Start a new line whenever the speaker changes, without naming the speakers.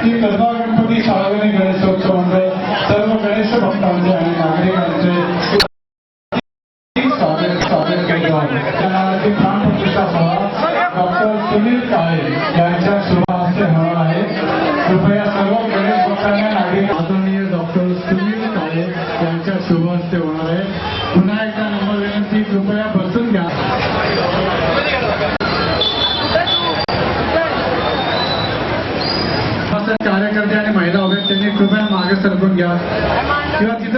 श्री सार्वजनिक गणेशोत्सव मंडळ सर्व गणेश भक्तांचे आणि नागरिकांचे स्वागत स्वागत केलं आहे. त्यासाठी प्राणप्रतिष्ठा सभा डॉक्टर सुनील काळे यांच्या शुभहस्ते होणार आहे. कृपया सर्व गणेश भक्तांना नागरिक आदरणीय डॉक्टर सुनील काळे यांच्या शुभहस्ते होणार आहे. पुन्हा gel. Güvenlikler